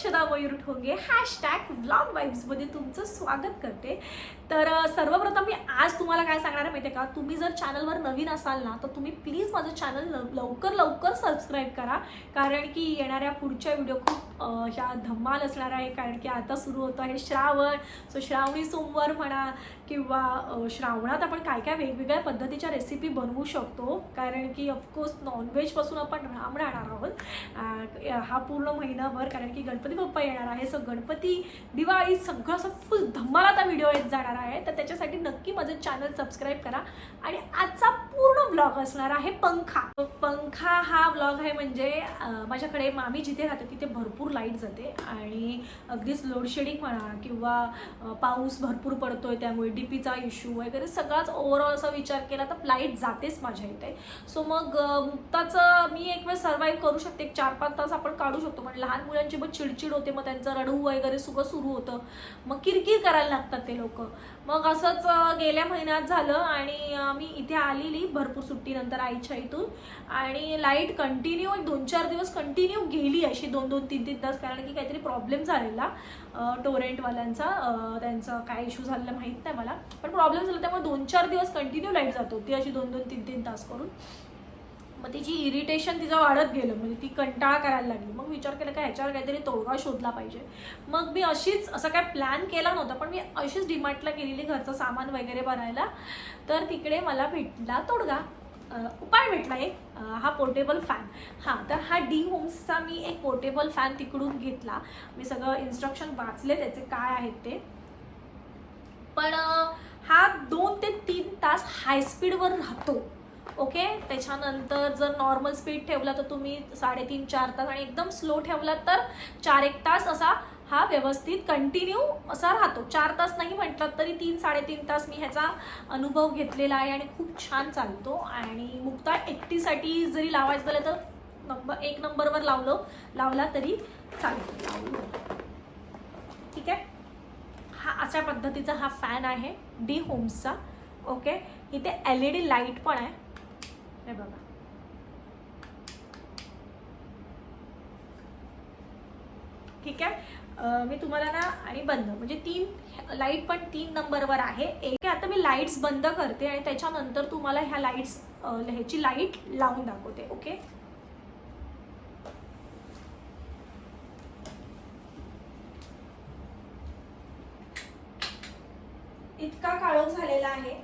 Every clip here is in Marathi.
such a Akshada Mayur Thonge hashtag vlog वाईब्समध्ये तुमचं स्वागत करते. तर सर्वप्रथम मी आज तुम्हाला काय सांगणार आहे माहिती आहे का? तुम्ही जर चॅनलवर नवीन असाल ना तर तुम्ही प्लीज माझं चॅनल लवकर लवकर सबस्क्राईब करा. कारण की येणाऱ्या पुढच्या व्हिडिओ खूप ह्या धम्माल असणार आहे. कारण की आता सुरू होतं आहे श्रावण. सो श्रावणी सोमवार म्हणा किंवा श्रावणात आपण काय काय वेगवेगळ्या पद्धतीच्या रेसिपी बनवू शकतो. कारण की ऑफकोर्स नॉनव्हेजपासून आपण राम राहणार आहोत. हा पूर्ण महिनाभर कारण की गणपती बाप्पा येणार आहे सो गणपती दिवाळी सगळं असं फुल धम्मालाचा व्हिडिओ येत जाणार आहे. तर त्याच्यासाठी नक्की माझं चॅनल सबस्क्राईब करा. आणि आजचा पूर्ण ब्लॉग असणार आहे पंखा. पंखा हा ब्लॉग आहे म्हणजे माझ्याकडे मामी जिथे राहते तिथे भरपूर लाइट जाते. आणि अगदीच लोडशेडिंग म्हणा किंवा पाऊस भरपूर पडतोय त्यामुळे डीपीचा इश्यू वगैरे सगळाच ओव्हरऑल असा विचार केला तर लाइट जातेच माझ्या इथे. सो मग मुक्ताचं मी एक वेळ सर्वाईव्ह करू शकते. एक चार पाच तास आपण काढू शकतो. पण लहान मुलांची मग चिडचिड होते मग त्यांचं रडू वगैरे सुगं सुरू होतं. मग किरकिर करायला लागतात ते लोक. मग असंच गेल्या महिन्यात झालं आणि मी इथे आलेली भरपूर सुट्टीनंतर आईच्या इथून. आणि लाइट कंटिन्यू दोन चार दिवस कंटिन्यू गेली अशी दोन दोन तीन तीन तास. कारण की काहीतरी प्रॉब्लेम झालेला टोरेंटवाल्यांचा. त्यांचं त्यांचा काय इश्यू झालेला माहीत नाही मला. पण प्रॉब्लेम झाला त्यामुळे दोन चार दिवस कंटिन्यू लाइट जात होती अशी दोन दोन तीन तीन तास करून. मग तिची इरिटेशन तिचं वाढत गेलं म्हणजे ती कंटाळा करायला लागली. मग विचार केला का ह्याच्यावर काहीतरी तोडगा शोधला पाहिजे. मग मी अशीच असं काय प्लॅन केला नव्हता पण मी अशीच डिमार्टला गेलेली घरचं सामान वगैरे भरायला. तर तिकडे मला भेटला तोडगा. उपाय भेटला एक. हा पोर्टेबल फॅन हां तर हा डी होम्सचा मी एक पोर्टेबल फॅन तिकडून घेतला. मी सगळं इन्स्ट्रक्शन वाचले त्याचे काय आहेत ते. पण हा दोन ते तीन तास हाय स्पीडवर राहतो. ओके? त्याच्यानंतर जर नॉर्मल स्पीड ठेवला तर तुम्ही साडेतीन चार तास आणि एकदम स्लो ठेवला तर चार एक तास असा हा व्यवस्थित कंटिन्यू असा राहतो. चार तास नाही म्हटलं तरी तीन साडेतीन तास मी ह्याचा अनुभव घेतलेला आहे आणि खूप छान चालतो. आणि मुक्ता एकटीसाठी जरी लावायचं झालं तर नंबर एक नंबरवर लावलं लावला तरी चालतो ठीक आहे? हा अशा पद्धतीचा हा फॅन आहे डी होम्सचा ओके? इथे एल ई डी लाइट पण आहे. हे बघा. ठीक आहे? मी तुम्हाला ना आणि बंद. म्हणजे तीन लाइट पण तीन नंबरवर आहे. एक आता मी लाईट्स बंद करते आणि त्याच्यानंतर तुम्हाला ह्या लाईट्स ह्याची लाइट लावून दाखवते ओके? इतका काळोख झालेला आहे.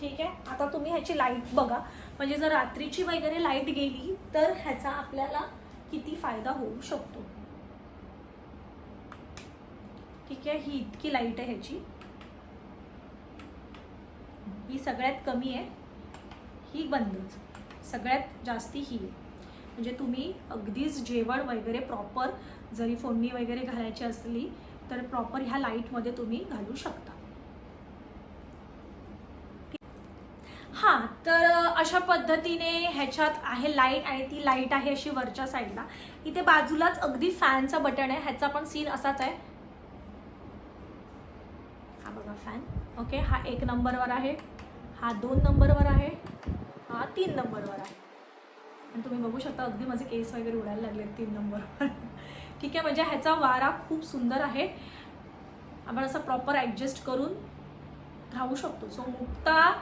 ठीक आहे? आता तुम्ही ह्याची लाइट बघा. म्हणजे जर रात्रीची वगैरे लाइट गेली तर ह्याचा आपल्याला किती फायदा होऊ शकतो? ठीक आहे ही इतकी लाइट आहे ह्याची. ही सगळ्यात कमी आहे. ही बंदच. सगळ्यात जास्ती ही आहे. म्हणजे तुम्ही अगदीच जेवण वगैरे प्रॉपर जरी फोडणी वगैरे घालायची असली तर प्रॉपर ह्या लाईटमध्ये तुम्ही घालू शकता. हां तर अशा पद्धतीने ह्याच्यात आहे लाइट आणि ती लाइट आहे अशी वरच्या साईडला इथे बाजूलाच अगदी फॅनचं बटन आहे. ह्याचा पण सीन असाच आहे. हा बघा फॅन ओके हा एक नंबरवर आहे. हा दोन नंबरवर आहे. हा तीन नंबरवर आहे. आणि तुम्ही बघू शकता अगदी माझे केस वगैरे उडायला लागले तीन नंबरवर ठीक आहे म्हणजे ह्याचा वारा खूप सुंदर आहे. आपण असं प्रॉपर ॲडजस्ट करून राहू शकतो. सो मुक्ता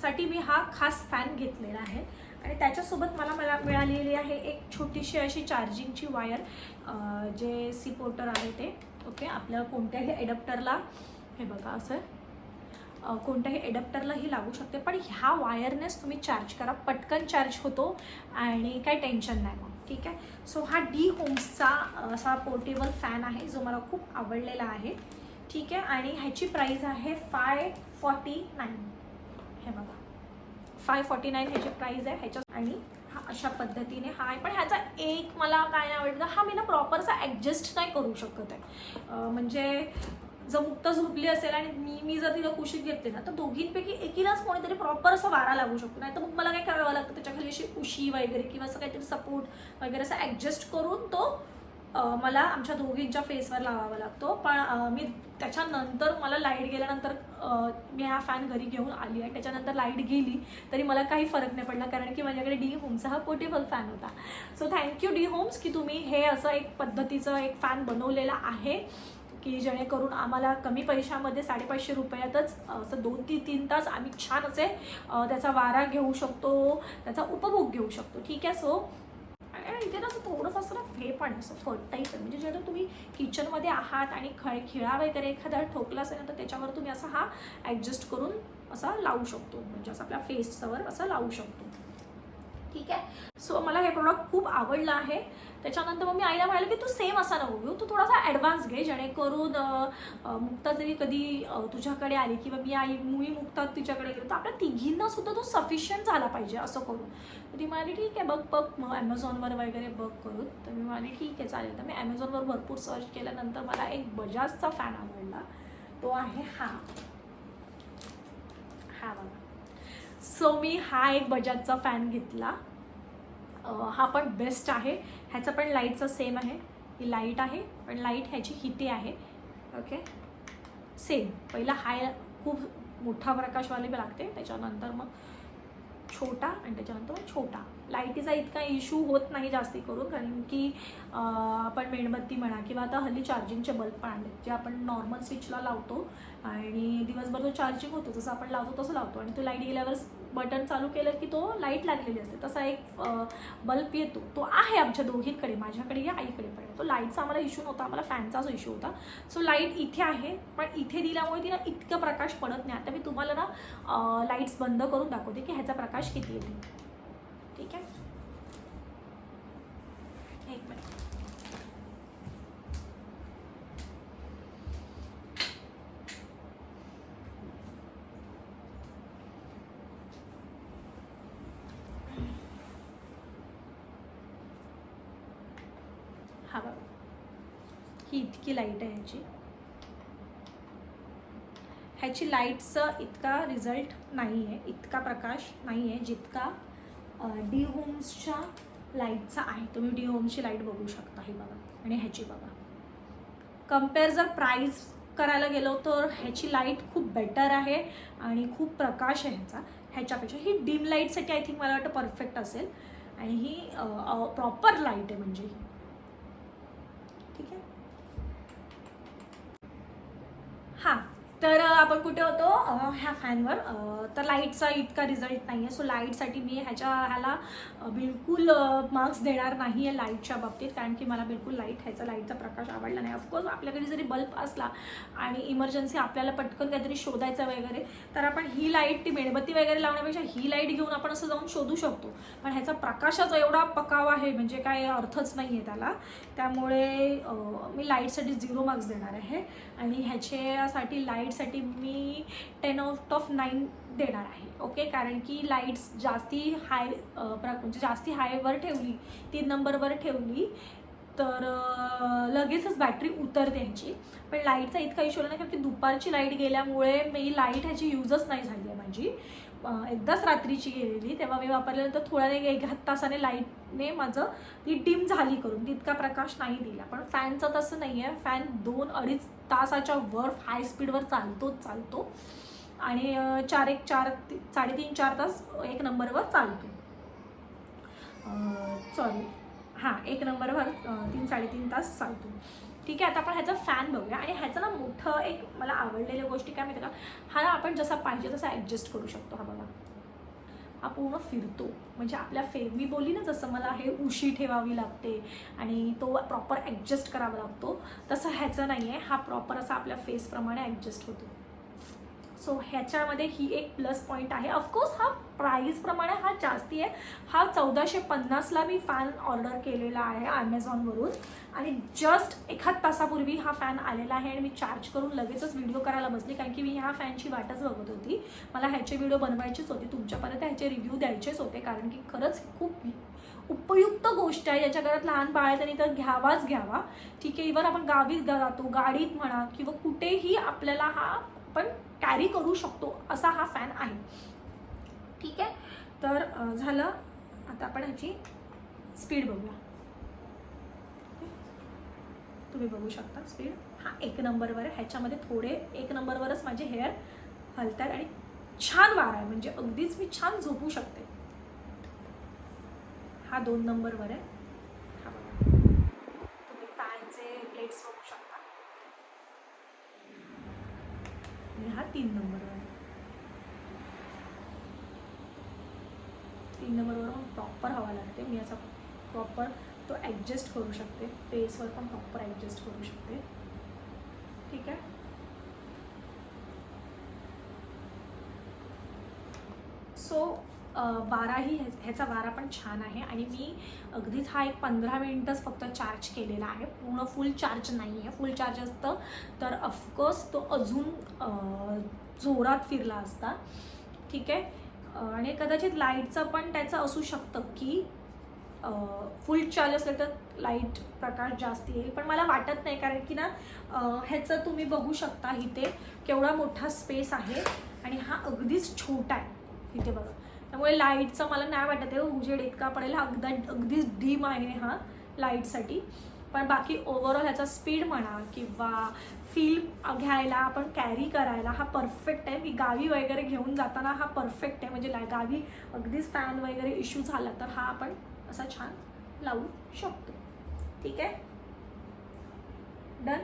साठी मी हा खास फॅन घेतलेला आहे. आणि त्याच्यासोबत मला मला मिळालेली आहे एक छोटीशी अशी चार्जिंगची वायर जे सी पोर्टर आहे ते. ओके आपल्या कोणत्याही एडप्टरला हे बघा असं. कोणत्याही एडप्टरला ही लागू शकते. पण ह्या वायरनेच तुम्ही चार्ज करा. पटकन चार्ज होतो आणि काही टेन्शन नाही मग. ठीक आहे? सो हा डी होम्सचा असा पोर्टेबल फॅन आहे जो मला खूप आवडलेला आहे. ठीक आहे? आणि ह्याची प्राईस आहे फाय फॉर्टी नाईन हे बघा. फाय फॉर्टी नाईन ह्याची प्राईस आहे ह्याच्या आणि हा अशा पद्धतीने हा आहे. पण ह्याचा एक मला काय नाही आवडलं हा मी ना प्रॉपरचा ॲडजस्ट नाही करू शकत आहे. म्हणजे जर मुक्त झोपली असेल आणि मी मी जर तिला कुशीत घेतले ना तर दोघींपैकी एकीलाच कोणीतरी प्रॉपर असं वारा लागू शकतो. नाही तर मग मला काय करावं लागतं? त्याच्याखाली अशी उशी वगैरे किंवा असं काहीतरी सपोर्ट वगैरे असं ॲडजस्ट करून तो मला आमच्या दोघींच्या फेसवर लावावा लागतो. पण मी त्याच्यानंतर मला लाइट गेल्यानंतर मी हा फॅन घरी घेऊन आली आहे त्याच्यानंतर लाइट गेली तरी मला काही फरक नाही पडला कारण की माझ्याकडे डी होमचा हा पोर्टेबल फॅन होता. So thank you D Homes की तुम्ही हे असं एक पद्धतीचं एक फॅन बनवलेला आहे की जेणेकरून आम्हाला कमी पैशामध्ये साडेपाचशे रुपयातच असं दोन ते तीन तास आम्ही छान असे त्याचा वारा घेऊ शकतो त्याचा उपभोग घेऊ शकतो. ठीक आहे सो इथे ना असं थोडंसं असं ना हे पण आहे, असं फटाईच आहे. म्हणजे जेव्हा तुम्ही किचनमध्ये आहात आणि खळ खिळा वगैरे एखादा ठोकला असेल ना तर त्याच्यावर तुम्ही असा हा ॲडजस्ट करून असा लावू शकतो. म्हणजे असं आपल्या फेसवर असं लावू शकतो. ठीक आहे? सो मला हे प्रोडक्ट खूप आवडलं आहे. त्याच्यानंतर मग मी आईला म्हणाले की तू सेम असा नको घेऊ. तू थोडासा ॲडव्हान्स घे जेणेकरून मुक्ता जरी कधी तुझ्याकडे आली किंवा मी आई मुळी मुक्ता तिच्याकडे गेलो. तर आपल्या तिघींना सुद्धा तो सफिशियंट झाला पाहिजे असं करून. तर ती म्हणाली ठीक आहे बघ बघ मग ॲमेझॉनवर वगैरे बघ करून. तर मी म्हणाली ठीक आहे चालेल. तर मी ॲमेझॉनवर भरपूर सर्च केल्यानंतर मला एक बजाजचा फॅन आवडला. तो आहे हा. हा बघा. सो मी हा एक बजाजचा फॅन घेतला. हा पण बेस्ट आहे. ह्याचा पण लाईटचा सेम आहे. ही लाइट आहे पण लाइट ह्याची हिते आहे. ओके सेम पहिला हाय खूप मोठा प्रकाशवाले लागते. त्याच्यानंतर मग छोटा आणि त्याच्यानंतर छोटा. लाईटीचा इतका इश्यू होत नाही जास्ती करून कारण की आपण मेणबत्ती म्हणा किंवा आता हल्ली चार्जिंगचे बल्ब पण आहेत जे आपण नॉर्मल स्विचला लावतो आणि दिवसभर तो चार्जिंग होतो जसं आपण लावतो तसं लावतो आणि तो लाइट गेल्यावर बटन चालू केलं की तो लाइट लागलेली असते. तसा एक बल्ब येतो. तो आहे आमच्या दोघींकडे माझ्याकडे या आईकडे पण. तो लाईटचा आम्हाला इश्यू नव्हता आम्हाला फॅनचाच इश्यू होता. सो लाइट इथे आहे पण इथे दिल्यामुळे तिला इतकं प्रकाश पडत नाही. आता मी तुम्हाला ना लाईट्स बंद करून दाखवते की ह्याचा प्रकाश किती येते. ठीक आहे? एक मिनिट. हा बघा. ही इतकी लाइट आहे ह्याची. ह्याची लाईटचं इतका रिझल्ट नाही आहे इतका प्रकाश नाही आहे जितका डी होम्सच्या लाईटचा आहे. तुम्ही डी होम्सची लाइट बघू शकता ही बघा आणि ह्याची बघा. कंपेअर जर प्राईस करायला गेलो तर ह्याची लाइट खूप बेटर आहे आणि खूप प्रकाश आहे ह्याचा. ह्याच्यापेक्षा ही डीम लाईटसाठी आय थिंक मला वाटतं परफेक्ट असेल. आणि ही प्रॉपर लाइट आहे म्हणजे ही. ठीक आहे हां। तर आपण कुठे होतो? ह्या फॅनवर. तर लाईटचा इतका रिझल्ट नाही आहे सो लाईटसाठी मी ह्याच्या ह्याला बिलकुल मार्क्स देणार नाही आहे लाईटच्या बाबतीत. कारण की मला बिलकुल लाइट ह्याचा लाईटचा प्रकाश आवडला नाही. ऑफकोर्स आपल्याकडे जरी बल्ब असला आणि इमर्जन्सी आपल्याला पटकन काहीतरी शोधायचं वगैरे तर आपण ही लाइट ती मेणबत्ती वगैरे लावण्यापेक्षा ही लाइट घेऊन आपण असं जाऊन शोधू शकतो. पण ह्याचा प्रकाशाचा एवढा पकाव आहे म्हणजे काय अर्थच नाही आहे त्याला. त्यामुळे मी लाईटसाठी झिरो मार्क्स देणार आहे. आणि ह्याच्यासाठी लाइट लाईटसाठी मी टेन आउट ऑफ नाईन देणार आहे ओके कारण की लाईट्स जास्ती हाय म्हणजे जास्ती हायवर ठेवली तीन नंबरवर ठेवली तर लगेचच बॅटरी उतरते ह्याची पण लाईटचा इतका इश्यू नाही कारण की दुपारची लाइट गेल्यामुळे मी लाइट ह्याची यूजच नाही झाली आहे माझी. एकदाच रात्रीची गेलेली तेव्हा मी वापरल्यानंतर थोड्या एक हात तासाने ने माझं ती डिम झाली करून. तितका प्रकाश नाही दिला. पण फॅनचं तसं नाही आहे फॅन दोन अडीच तासाच्या वर हाय स्पीडवर चालतोच चालतो. आणि चार एक चार ती- साडेतीन चार तास एक नंबरवर चालतो. सॉरी हां एक नंबरवर तीन साडेतीन तास चालतो. ठीक आहे आता आपण ह्याचा फॅन बघूया. आणि ह्याचं ना मोठं एक मला आवडलेल्या गोष्टी काय माहिती का? हा ना आपण जसा पाहिजे तसा ॲडजस्ट करू शकतो हा बघा. हा पूर्ण फिरतो. म्हणजे आपल्या फे मी बोलली ना जसं मला हे उशी ठेवावी लागते आणि तो प्रॉपर ॲडजस्ट करावा लागतो तसं ह्याचं नाही आहे हा प्रॉपर असा आपल्या फेसप्रमाणे ॲडजस्ट होतो. सो ह्याच्यामध्ये ही एक प्लस पॉईंट आहे. ऑफकोर्स हा प्राईजप्रमाणे हा जास्ती आहे. हा चौदाशे पन्नासला मी फॅन ऑर्डर केलेला आहे ॲमेझॉनवरून आणि जस्ट एखाद तासापूर्वी हा फॅन आलेला आहे आणि मी चार्ज करून लगेचच व्हिडिओ करायला बसली कारण की मी ह्या फॅनची वाटच बघत होती. मला ह्याचे व्हिडिओ बनवायचेच होते तुमच्यापर्यंत ह्याचे रिव्ह्यू द्यायचेच होते कारण की खरंच खूप उपयुक्त गोष्ट आहे. ज्याच्या घरात लहान बाळ आहे त्यांनी तर घ्यावाच घ्यावा. ठीक आहे इव्हन आपण गावीत जातो गाडीत म्हणा किंवा कुठेही आपल्याला हा आपण कॅरी करू शकतो असा हा फॅन आहे. ठीक आहे? तर झालं. आता आपण ह्याची स्पीड बघूया. तुम्ही बघू शकता स्पीड हा एक नंबरवर आहे. ह्याच्यामध्ये थोडे एक नंबरवरच माझे हेअर हलतात आणि छान वारा आहे. म्हणजे अगदीच मी छान झोपू शकते. हा दोन नंबरवर आहे हा बघा तुम्ही फॅनचे प्लेट्स बघू शकता आणि हा तीन नंबरवर आहे तीन नंबरवर प्रॉपर हवा लागते. मी असा प्रॉपर तो ॲडजस्ट करू शकते. फेसवर पण प्रॉपर ॲडजस्ट करू शकते. ठीक आहे? सो बाराही ह्या- ह्याचा वारा पण छान आहे. आणि मी अगदीच हा एक पंधरा मिनिटच फक्त चार्ज केलेला आहे. पूर्ण फुल चार्ज नाही आहे. फुल चार्ज असतं. तर ऑफकोर्स तो अजून जोरात फिरला असता. ठीक आहे? आणि कदाचित लाईटचं पण त्याचं असू शकतं की फुल चार्ज असेल तर लाइट प्रकाश जास्त येईल. पण मला वाटत नाही कारण की ना ह्याचं तुम्ही बघू शकता इथे केवढा मोठा स्पेस आहे आणि हा अगदीच छोटा आहे इथे बघा. त्यामुळे लाईटचं मला नाही वाटत आहे उजेड इतका पडेल हा अगदा अगदीच डीम आहे हा लाईटसाठी. पण बाकी ओव्हरऑल ह्याचा स्पीड म्हणा किंवा फील घ्यायला आपण कॅरी करायला हा परफेक्ट आहे. मी गावी वगैरे घेऊन जाताना हा परफेक्ट आहे. म्हणजे गावी अगदीच फॅन वगैरे इश्यू झाला तर हा आपण असा छान लावू शकतो. ठीक आहे? डन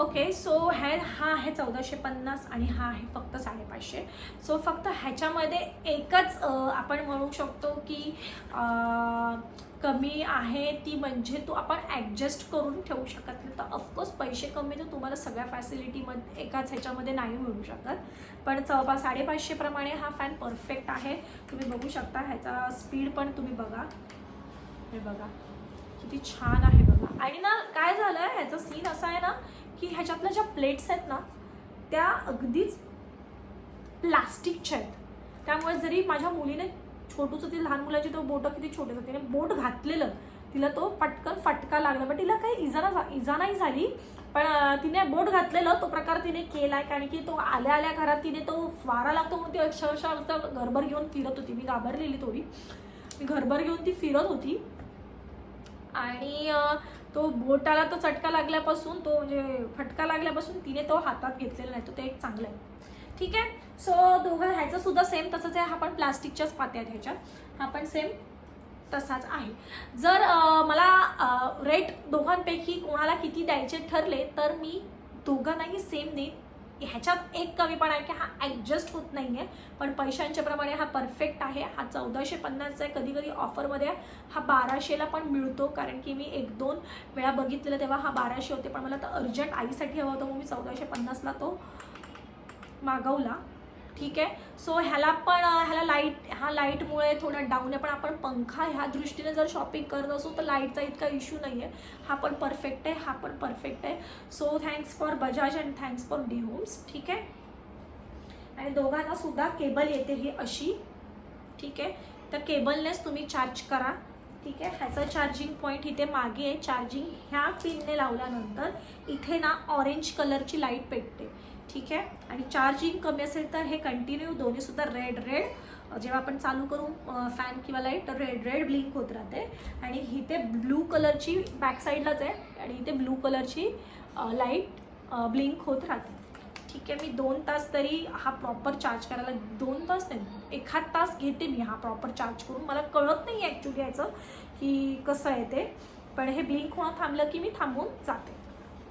ओके सो हे हा आहे चौदाशे पन्नास आणि हा आहे फक्त साडेपाचशे. सो फक्त ह्याच्यामध्ये एकच आपण म्हणू शकतो की कमी आहे ती म्हणजे तो आपण ॲडजस्ट करून ठेवू शकत नाही. तर ऑफकोर्स पैसे कमी तर तुम्हाला सगळ्या फॅसिलिटीमध्ये एकाच ह्याच्यामध्ये नाही मिळू शकत. पण चौपा साडेपाचशेप्रमाणे हा फॅन परफेक्ट आहे. तुम्ही बघू शकता ह्याचा स्पीड पण तुम्ही बघा. हे बघा किती छान आहे बघा. आणि ना काय झालं आहे ह्याचं सीन असा आहे ना की ह्याच्यातल्या ज्या प्लेट्स आहेत ना त्या अगदीच प्लास्टिकच्या आहेत. त्यामुळे जरी माझ्या मुलीने छोटूचं ती लहान मुलाची तो बोटं किती छोटे तिने बोट घातलेलं. तिला तो पटकन फटका लागला. पण तिला काही इजा ना इजा नाही झाली. पण तिने बोट घातलेलं. तो प्रकार तिने केलाय. कारण की तो आल्या आल्या घरात तिने तो वारा लागतो म्हणून ती अक्षरशः घरभर घेऊन फिरत होती. मी घाबरलेली थोडी. मी घरभर घेऊन ती फिरत होती. आणि तो बोटाला तो चटका लागल्यापासून तो म्हणजे फटका लागल्यापासून तिने तो हातात घेतलेला नाही. तो ते एक चांगलं आहे. ठीक आहे? सो दोघं ह्याचं सुद्धा सेम तसंच आहे. हा पण प्लास्टिकच्याच पात्या आहेत ह्याच्यात हा पण सेम तसाच आहे. जर मला रेट दोघांपैकी कोणाला किती द्यायचे ठरले तर मी दोघांनाही सेम देईन. ह्याच्यात एक कमीपणा आहे की हा ॲडजस्ट होत नाही आहे पण पैशांच्या प्रमाणे हा परफेक्ट आहे. हा चौदाशे पन्नासचा आहे. कधी कधी ऑफरमध्ये हा बाराशेला पण मिळतो. कारण की मी एक दोन वेळा बघितलेलं तेव्हा हा बाराशे होते. पण मला तर अर्जंट आईसाठी हवा होता मग मी चौदाशे पन्नासला तो मागवला. ठीक आहे? सो ह्याला पण ह्याला लाइट हा लाईटमुळे थोडा डाऊन आहे. पण आपण पंखा ह्या दृष्टीने जर शॉपिंग करत असू तर लाईटचा इतका इश्यू नाही आहे हा पण परफेक्ट आहे हा पण परफेक्ट आहे. So thanks for Bajaj and thanks for D Homes ठीक आहे? आणि दोघांना सुद्धा केबल येते ही अशी ठीक आहे? तर केबलनेच तुम्ही चार्ज करा ठीक आहे? ह्याचं चार्जिंग पॉईंट इथे मागे आहे. चार्जिंग ह्या पिनने लावल्यानंतर इथे ना ऑरेंज कलरची लाइट पेटते. ठीक आहे? आणि चार्जिंग कमी असेल तर हे कंटिन्यू दोन्ही सुद्धा रेड रेड जेव्हा आपण चालू करू फॅन किंवा लाइट तर रेड रेड ब्लिंक होत राहते. आणि इथे ब्लू कलरची बॅक साईडलाच आहे. आणि इथे ब्लू कलरची लाइट ब्लिंक होत राहते. ठीक आहे? मी दोन तास तरी हा प्रॉपर चार्ज करायला दोन तास नाही एखाद तास घेते मी हा प्रॉपर चार्ज करून. मला कळत नाही ॲक्च्युली याचं की कसं आहे ते. पण हे ब्लिंक होणं थांबलं की मी थांबून जाते.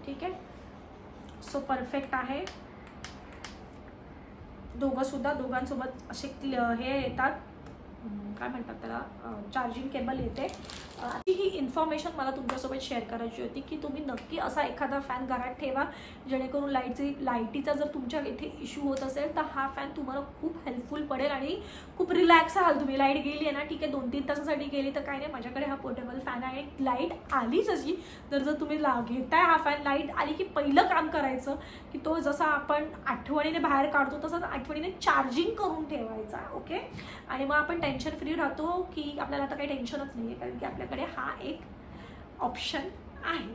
ठीक आहे? सो परफेक्ट आहे. दोघंसुद्धा दोघांसोबत असे क्ल- हे येतात. काय म्हणतात त्याला? चार्जिंग केबल येते. अशी ती ही इन्फॉर्मेशन मला तुमच्यासोबत शेअर करायची होती की तुम्ही नक्की असा एखादा फॅन घरात ठेवा जेणेकरून लाईटची लाईटीचा जर तुमच्या इथे इश्यू होत असेल तर हा फॅन तुम्हाला खूप हेल्पफुल पडेल आणि खूप रिलॅक्स आहाल तुम्ही. लाइट गेली आहे ना ठीक आहे दोन तीन तासासाठी गेली तर काय नाही माझ्याकडे हा पोर्टेबल फॅन आहे. लाइट आलीच अशी तर जर तुम्ही ला घेताय हा फॅन लाइट आली की पहिलं काम करायचं की तो जसा आपण आठवणीने बाहेर काढतो तसंच आठवणीने चार्जिंग करून ठेवायचा ओके आणि मग आपण टेन्शन फ्री राहतो की आपल्याला आता काही टेन्शनच नाही आहे कारण की आपल्याकडे हा एक ऑप्शन आहे.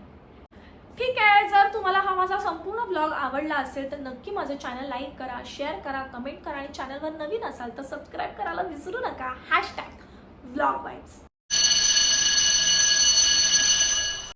ठीक आहे जर तुम्हाला हा माझा संपूर्ण ब्लॉग आवडला असेल तर नक्की माझं चॅनल लाईक करा शेअर करा कमेंट करा आणि चॅनलवर नवीन असाल तर सबस्क्राईब करायला विसरू नका. Hashtag blog vibes